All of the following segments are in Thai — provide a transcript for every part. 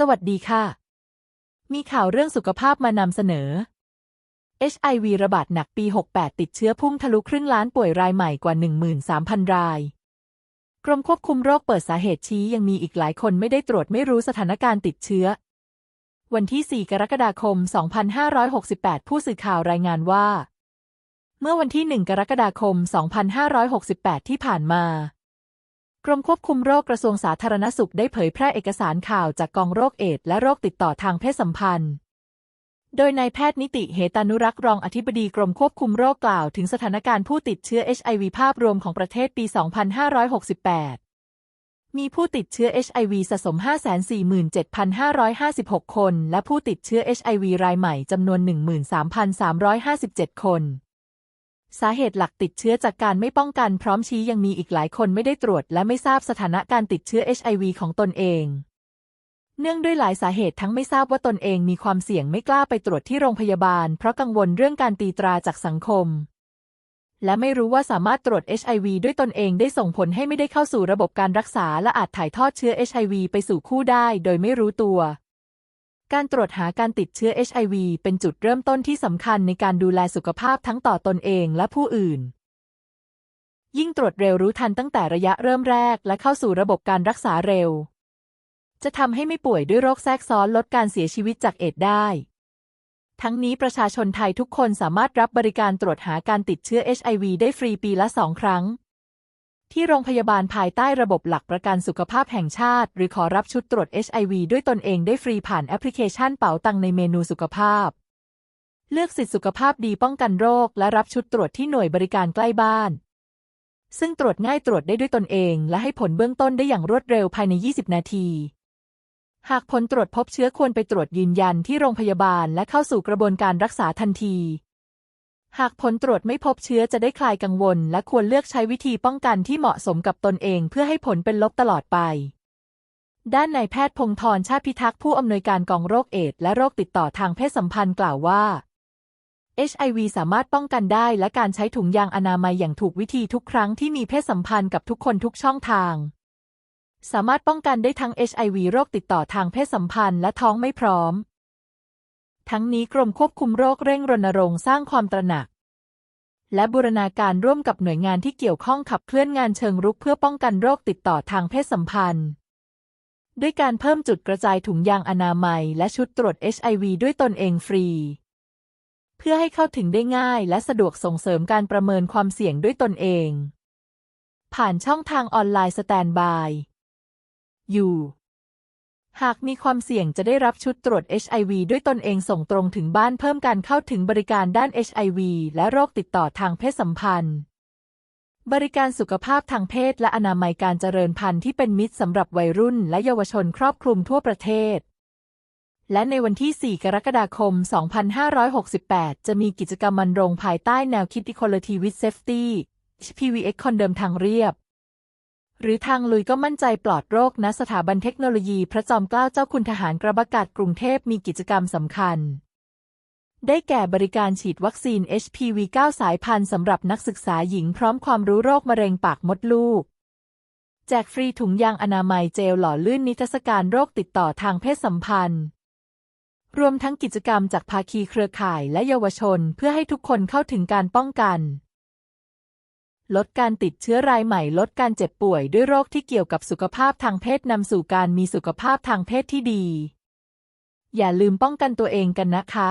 สวัสดีค่ะ มีข่าวเรื่องสุขภาพมานำเสนอ HIV ระบาดหนักปี 68 ติดเชื้อพุ่งทะลุครึ่งล้านป่วยรายใหม่กว่า 13,000 ราย กรมควบคุมโรคเปิดสาเหตุชี้ยังมีอีกหลายคนไม่ได้ตรวจไม่รู้สถานการณ์ติดเชื้อ วันที่ 4 กรกฎาคม 2568 ผู้สื่อข่าวรายงานว่า เมื่อวันที่ 1 กรกฎาคม 2568 ที่ผ่านมา กรมควบคุมโรคกระทรวงสาธารณสุขได้เผยแพร่เอกสารข่าวจากกองโรคเอดส์และโรคติดต่อทางเพศสัมพันธ์ โดยนายแพทย์นิติเหตานุรักษ์รองอธิบดีกรมควบคุมโรคกล่าวถึงสถานการณ์ผู้ติดเชื้อ HIV ภาพรวมของประเทศปี 2568 มีผู้ติดเชื้อ HIV สะสม 547,556 คน และผู้ติดเชื้อ HIV รายใหม่จำนวน 13,357 คน สาเหตุหลักติดเชื้อจากการไม่ป้องกันพร้อมชี้ยังมีอีกหลายคนไม่ได้ตรวจ และไม่ทราบสถานะการติดเชื้อ HIV ของตนเอง เนื่องด้วยหลายสาเหตุทั้งไม่ทราบว่าตนเองมีความเสี่ยงไม่กล้าไปตรวจที่โรงพยาบาล เพราะกังวลเรื่องการตีตราจากสังคม และไม่รู้ว่าสามารถตรวจ HIV ด้วยตนเองได้ส่งผลให้ไม่ได้เข้าสู่ระบบการรักษา และอาจถ่ายทอดเชื้อ HIV ไปสู่คู่ได้ โดยไม่รู้ตัว การตรวจหาการติดเชื้อ HIV เป็นจุดเริ่มต้นที่สำคัญในการดูแลสุขภาพทั้งต่อตนเองและผู้อื่น ยิ่งตรวจเร็วรู้ทันตั้งแต่ระยะเริ่มแรกและเข้าสู่ระบบการรักษาเร็ว จะทำให้ไม่ป่วยด้วยโรคแทรกซ้อนลดการเสียชีวิตจากเอดส์ได้ ทั้งนี้ประชาชนไทยทุกคนสามารถรับบริการตรวจหาการติดเชื้อ HIV ได้ฟรีปีละสองครั้ง ที่โรงพยาบาลภายใต้ระบบหลักประกันสุขภาพแห่งชาติ หรือขอรับชุดตรวจ HIV ด้วยตนเองได้ฟรีผ่านแอปพลิเคชันเป๋าตังในเมนูสุขภาพ เลือกสิทธิสุขภาพดีป้องกันโรค และรับชุดตรวจที่หน่วยบริการใกล้บ้าน ซึ่งตรวจง่ายตรวจได้ด้วยตนเอง และให้ผลเบื้องต้นได้อย่างรวดเร็วภายใน 20 นาที หากผลตรวจพบเชื้อควรไปตรวจยืนยันที่โรงพยาบาล และเข้าสู่กระบวนการรักษาทันที หากผลตรวจไม่พบเชื้อจะได้คลายกังวล และควรเลือกใช้วิธีป้องกันที่เหมาะสมกับตนเองเพื่อให้ผลเป็นลบตลอดไป ด้านนายแพทย์พงธรชาติพิทักษ์ผู้อำนวยการกองโรคเอดส์และโรคติดต่อทางเพศสัมพันธ์กล่าวว่า HIV สามารถป้องกันได้และการใช้ถุงยางอนามัยอย่างถูกวิธีทุกครั้งที่มีเพศสัมพันธ์กับทุกคนทุกช่องทาง สามารถป้องกันได้ทั้ง HIV โรคติดต่อทางเพศสัมพันธ์และท้องไม่พร้อม ทั้งนี้กรมควบคุมโรคเร่งรณรงค์สร้างความตระหนัก และบูรณาการร่วมกับหน่วยงานที่เกี่ยวข้องขับเคลื่อนงานเชิงรุกเพื่อป้องกันโรคติดต่อทางเพศสัมพันธ์ ด้วยการเพิ่มจุดกระจายถุงยางอนามัย และชุดตรวจ HIV ด้วยตนเองฟรี เพื่อให้เข้าถึงได้ง่ายและสะดวกส่งเสริมการประเมินความเสี่ยงด้วยตนเอง ผ่านช่องทางออนไลน์สแตนบายอยู่ หากมีความเสี่ยงจะได้รับชุดตรวจ HIV ด้วยตนเองส่งตรงถึงบ้านเพิ่มการเข้าถึงบริการด้าน HIV และโรคติดต่อทางเพศสัมพันธ์ บริการสุขภาพทางเพศและอนามัยการเจริญพันธุ์ที่เป็นมิตรสำหรับวัยรุ่นและเยาวชนครอบคลุมทั่วประเทศ และในวันที่ 4 กรกฎาคม 2568 จะมีกิจกรรมมันรงภายใต้แนวคิด Equality with Safety PVX คอนเดิมทางเรียบ หรือทางลุยก็มั่นใจปลอดโรคณสถาบันเทคโนโลยีพระจอมเกล้าเจ้าคุณทหารกระบากาศกรุงเทพมีกิจกรรมสำคัญ ได้แก่บริการฉีดวัคซีน HPV 9 สายพันธุ์สำหรับนักศึกษาหญิงพร้อมความรู้โรคมะเร็งปากมดลูก แจกฟรีถุงยางอนามัยเจลหล่อลื่นนิทรรศการโรคติดต่อทางเพศสัมพันธ์ รวมทั้งกิจกรรมจากภาคีเครือข่ายและเยาวชน เพื่อให้ทุกคนเข้าถึงการป้องกัน ลดการติดเชื้อรายใหม่ ลดการเจ็บป่วยด้วยโรคที่เกี่ยวกับสุขภาพทางเพศนำสู่การมีสุขภาพทางเพศที่ดี อย่าลืมป้องกันตัวเองกันนะคะ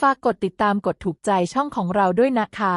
ฝากกดติดตามกดถูกใจช่องของเราด้วยนะคะ